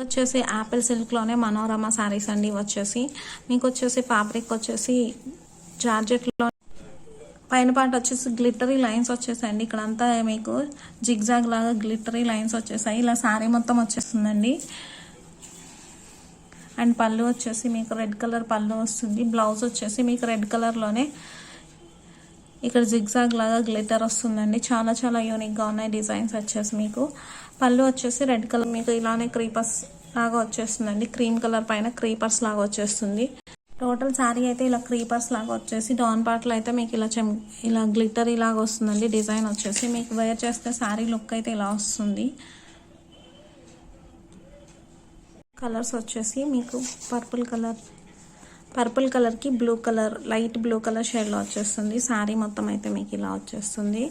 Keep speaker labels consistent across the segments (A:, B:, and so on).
A: వచ్చేసి యాపిల్ సిల్క్లోనే మనోరమ శారీస్ అండి వచ్చేసి. మీకు వచ్చేసి ఫ్యాబ్రిక్ వచ్చేసి జార్జెట్లో పైన పాట వచ్చేసి గ్లిటరీ లైన్స్ వచ్చేసాయండి. ఇక్కడంతా మీకు జిగ్జాగ్ లాగా గ్లిటరీ లైన్స్ వచ్చేసాయి. ఇలా శారీ మొత్తం వచ్చేస్తుందండి. అండ్ పళ్ళు వచ్చేసి మీకు రెడ్ కలర్ పళ్ళు వస్తుంది. బ్లౌజ్ వచ్చేసి మీకు రెడ్ కలర్లోనే ఇక్కడ జిగ్జాగ్ లాగా గ్లిటర్ వస్తుందండి. చాలా చాలా యూనిక్గా ఉన్నాయి డిజైన్స్ వచ్చేసి మీకు. పళ్ళు వచ్చేసి రెడ్ కలర్ మీకు ఇలానే క్రీపర్స్ లాగా వచ్చేస్తుందండి. క్రీమ్ కలర్ పైన క్రీపర్స్ లాగా వచ్చేస్తుంది. టోటల్ శారీ అయితే ఇలా క్రీపర్స్ లాగా వచ్చేసి డౌన్ పార్ట్లో అయితే మీకు ఇలా చెం ఇలా గ్లిటర్ ఇలాగా వస్తుందండి డిజైన్ వచ్చేసి. మీకు వేర్ చేస్తే శారీ లుక్ అయితే ఇలా వస్తుంది. కలర్స్ వచ్చేసి మీకు పర్పుల్ కలర్ పర్పుల్ కలర్కి blue colour light blue colour షేడ్లో వచ్చేస్తుంది. శారీ మొత్తం అయితే మీకు ఇలా వచ్చేస్తుంది.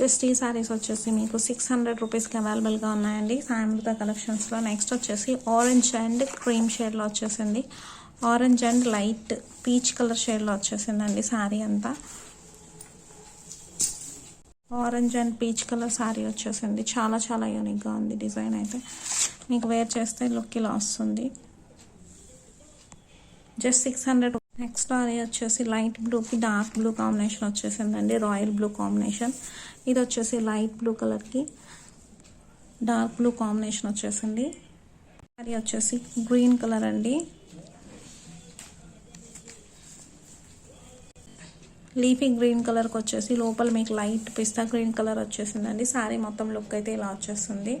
A: జస్ట్ ఈ శారీస్ వచ్చేసి మీకు సిక్స్ హండ్రెడ్ రూపీస్కి అవైలబుల్గా ఉన్నాయండి. సాయంత్రిత కలెక్షన్స్లో నెక్స్ట్ వచ్చేసి ఆరెంజ్ అండ్ క్రీమ్ షేడ్లో వచ్చేసింది. Orange and light peach colour షేడ్లో వచ్చేసిందండి శారీ అంతా. Orange and peach colour sari వచ్చేసింది. చాలా చాలా యూనిక్గా ఉంది డిజైన్ అయితే. మీకు వేర్ చేస్తే లుక్ ఇలా వస్తుంది. Just six hundred next sari వచ్చేసి లైట్ బ్లూకి డార్క్ బ్లూ కాంబినేషన్ వచ్చేసిందండి. రాయల్ బ్లూ కాంబినేషన్ ఇది వచ్చేసి లైట్ బ్లూ కలర్కి డార్క్ బ్లూ కాంబినేషన్ వచ్చేసింది. సారీ వచ్చేసి గ్రీన్ కలర్ అండి. లీఫీ గ్రీన్ కలర్కి వచ్చేసి లోపల మీకు లైట్ పిస్తా గ్రీన్ కలర్ వచ్చేసిందండి. శారీ మొత్తం లుక్ అయితే ఇలా వచ్చేస్తుంది.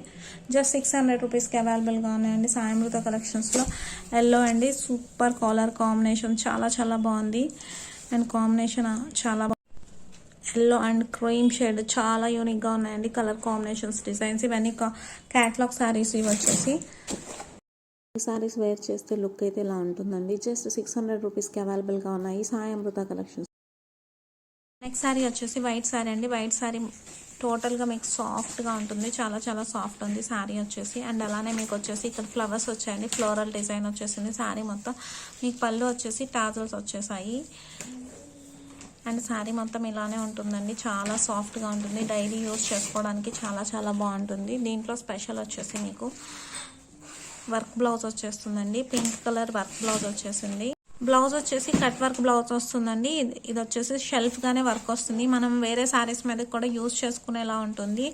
A: జస్ట్ సిక్స్ హండ్రెడ్ రూపీస్కి అవైలబుల్గా ఉన్నాయండి సాయమృత కలెక్షన్స్లో. ఎల్లో అండి సూపర్ కాలర్ కాంబినేషన్ చాలా చాలా బాగుంది. అండ్ కాంబినేషన్ చాలా బాగుంది ఎల్లో అండ్ క్రీమ్ షేడ్ చాలా యూనిక్గా ఉన్నాయండి కలర్ కాంబినేషన్స్ డిజైన్స్. ఇవన్నీ క్యాట్లాగ్ శారీస్ ఇవి వచ్చేసి. సారీస్ వేర్ చేస్తే లుక్ అయితే ఇలా ఉంటుందండి. జస్ట్ సిక్స్ హండ్రెడ్ రూపీస్కి అవైలబుల్గా ఉన్నాయి సాయి అమృత కలెక్షన్స్. నెక్స్ట్ శారీ వచ్చేసి వైట్ శారీ అండి. వైట్ శారీ టోటల్గా మీకు సాఫ్ట్గా ఉంటుంది. చాలా చాలా సాఫ్ట్ ఉంది శారీ వచ్చేసి. అండ్ అలానే మీకు వచ్చేసి ఇక్కడ ఫ్లవర్స్ వచ్చాయండి. ఫ్లోరల్ డిజైన్ వచ్చేసింది. శారీ మొత్తం మీకు పళ్ళు వచ్చేసి టాజల్స్ వచ్చేసాయి. అండ్ శారీ మొత్తం ఇలానే ఉంటుందండి. చాలా సాఫ్ట్గా ఉంటుంది. డైలీ యూస్ చేసుకోవడానికి చాలా చాలా బాగుంటుంది. దీంట్లో స్పెషల్ వచ్చేసి మీకు వర్క్ బ్లౌజ్ వచ్చేస్తుందండి. పింక్ కలర్ వర్క్ బ్లౌజ్ వచ్చేసింది. బ్లౌజ్ వచ్చేసి కట్ వర్క్ బ్లౌజ్ వస్తుందండి. ఇది ఇది వచ్చేసి షెల్ఫ్గానే వర్క్ వస్తుంది. మనం వేరే శారీస్ మీద కూడా యూజ్ చేసుకునేలా ఉంటుంది.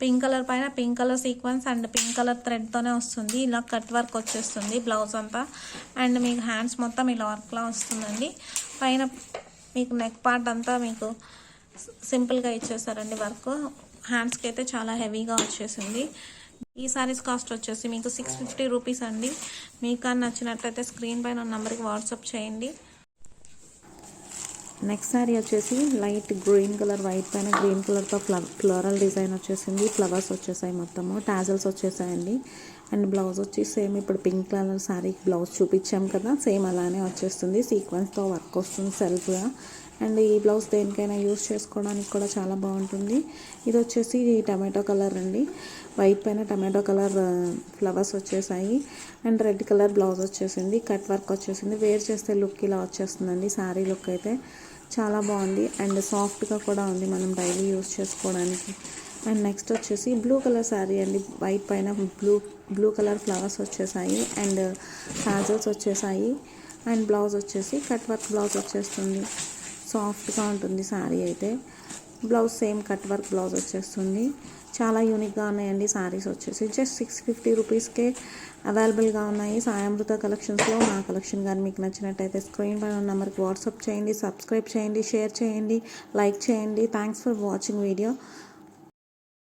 A: పింక్ కలర్ పైన pink colour sequence and pink colour థ్రెడ్తోనే వస్తుంది. ఇలా కట్ వర్క్ వచ్చేస్తుంది బ్లౌజ్ అంతా. అండ్ మీకు హ్యాండ్స్ మొత్తం ఇలా వర్క్లా వస్తుందండి. పైన మీకు నెక్ పార్ట్ అంతా మీకు సింపుల్గా ఇచ్చేసారండి వర్క్ హ్యాండ్స్కి అయితే చాలా హెవీగా వచ్చేసింది. ఈ సారీస్ కాస్ట్ వచ్చేసి మీకు సిక్స్ ఫిఫ్టీ రూపీస్ అండి. మీకు అని నచ్చినట్లయితే స్క్రీన్ పైన నెంబర్కి వాట్సాప్ చేయండి. నెక్స్ట్ శారీ వచ్చేసి లైట్ గ్రీన్ కలర్ వైట్ పైన గ్రీన్ కలర్తో ఫ్లవర్ ఫ్లోరల్ డిజైన్ వచ్చేసింది. ఫ్లవర్స్ వచ్చేసాయి మొత్తము టాజల్స్ వచ్చేసాయండి. అండ్ బ్లౌజ్ వచ్చి సేమ్ ఇప్పుడు పింక్ కలర్ శారీ బ్లౌజ్ చూపించాం కదా సేమ్ అలానే వచ్చేస్తుంది. సీక్వెన్స్తో వర్క్ వస్తుంది సెల్ఫ్గా అండ్ ఈ బ్లౌజ్ దేనికైనా యూస్ చేసుకోవడానికి కూడా చాలా బాగుంటుంది. ఇది వచ్చేసి టమాటో కలర్ అండి. వైట్ పైన టమాటో కలర్ ఫ్లవర్స్ వచ్చేసాయి. అండ్ రెడ్ కలర్ బ్లౌజ్ వచ్చేసింది. కట్ వర్క్ వచ్చేసింది. వేర్ చేస్తే లుక్ ఇలా వచ్చేస్తుందండి శారీ లుక్ అయితే. చాలా బాగుంది. అండ్ సాఫ్ట్గా కూడా ఉంది మనం డైలీ యూస్ చేసుకోవడానికి. అండ్ నెక్స్ట్ వచ్చేసి బ్లూ కలర్ శారీ అండి. వైట్ పైన బ్లూ బ్లూ కలర్ ఫ్లవర్స్ వచ్చేసాయి. అండ్ హాజల్స్ వచ్చేసాయి. అండ్ బ్లౌజ్ వచ్చేసి కట్ వర్క్ బ్లౌజ్ వచ్చేస్తుంది. సాఫ్ట్గా ఉంటుంది శారీ అయితే. Blouse same cut work blouse వచ్చేస్తుంది. చాలా యూనిక్గా ఉన్నాయండి శారీస్ వచ్చేసి. జస్ట్ సిక్స్ ఫిఫ్టీ రూపీస్కే అవైలబుల్గా ఉన్నాయి. సాయామృత కలెక్షన్స్లో నా కలెక్షన్ కానీ మీకు నచ్చినట్టయితే స్క్రీన్ పైన నెంబర్కి వాట్సాప్ చేయండి సబ్స్క్రైబ్ చేయండి షేర్ చేయండి లైక్ చేయండి. Thanks for watching video.